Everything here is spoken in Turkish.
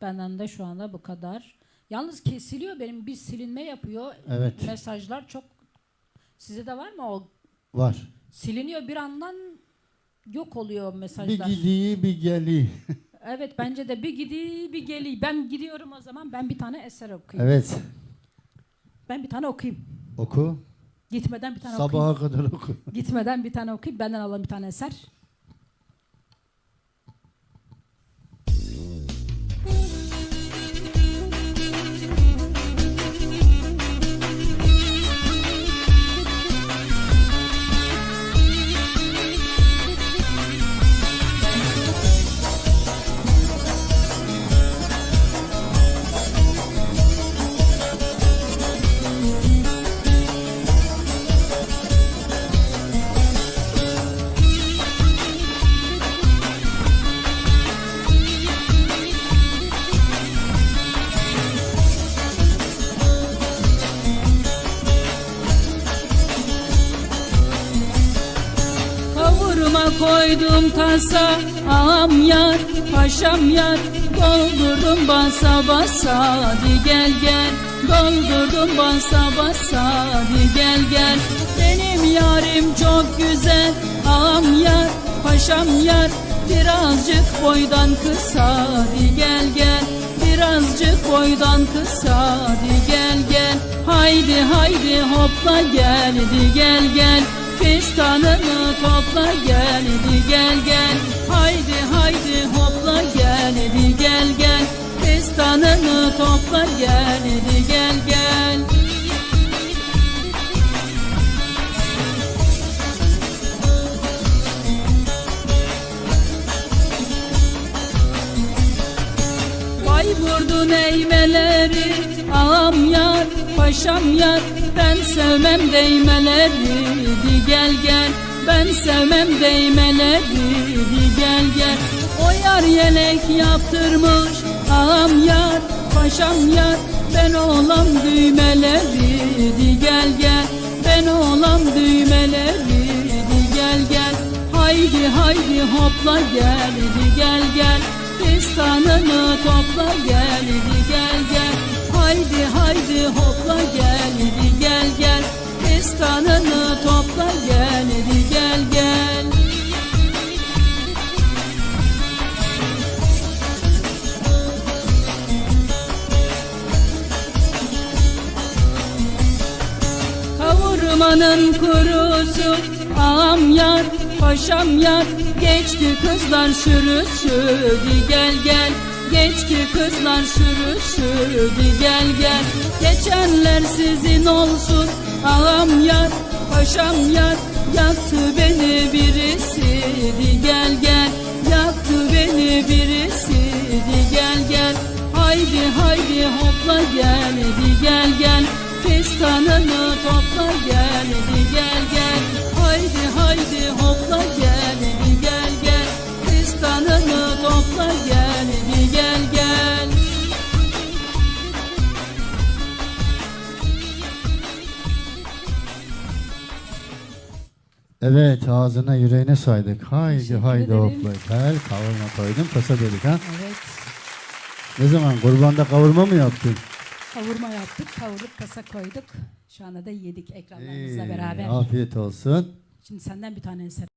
Benden de şu anda bu kadar. Yalnız kesiliyor benim bir silinme yapıyor. Evet. Mesajlar çok size de var mı o Var. siliniyor bir andan yok oluyor Bir mesajlar. gidiği bir geli. Evet bence de bir gidi bir geli. Ben gidiyorum o zaman ben bir tane eser okuyayım. Evet. Ben bir tane okuyayım. Oku. Gitmeden bir tane okuyayım. Sabaha kadar oku. Gitmeden bir tane okuyup benden alalım bir tane eser. Koydum tasa Ağam yar, paşam yar. Doldurdum basa basa Hadi gel gel. Doldurdum basa basa Hadi gel gel. Benim yarim çok güzel Ağam yar, paşam yar. Birazcık boydan kısa Hadi gel gel. Birazcık boydan kısa Hadi gel gel. Haydi haydi hopla gel Hadi gel gel Fistanını topla gel gel gel. Haydi haydi hopla gel gel gel. Fistanını topla gel hadi gel gel. Bayburdun eğmeleri Ağam yar, paşam yar Ben sevmem değmeleri Di gel gel. Ben sevmem değmeleri Di gel gel. O yar yelek yaptırmış Ağam yar, paşam yar. Ben olam düğmeleri Di gel gel. Ben olam düğmeleri Di gel gel. Haydi haydi hopla gel Di gel gel. Fistanını topla gel hadi gel gel. Haydi haydi hopla gel gel gel Fistanını topla gel hadi gel gel. Kavurmanın kurusu Ağam yar, paşam yar. Geçti kızlar sürüsü Di gel gel Geçti kızlar sürüsü Di gel gel. Geçenler sizin olsun Ağam yar, paşam yar. Yaktı beni birisi Di gel gel. Yaktı beni birisi Di gel gel. Haydi haydi hopla gel Di gel gel. Fistanını topla gel hadi gel gel. Haydi haydi hopla gel hadi gel gel. Fistanını topla gel Evet ağzına yüreğine saydık. Haydi Teşekkür haydi ederim. hopla. Gel kavurma koydum tasa dedik ha. Evet Ne zaman kurbanda kavurma mı yaptın? kavurma yaptık kavurup kasa koyduk Şu anda da yedik ekranlarımızla İyi, beraber Afiyet olsun. Şimdi senden bir tane eser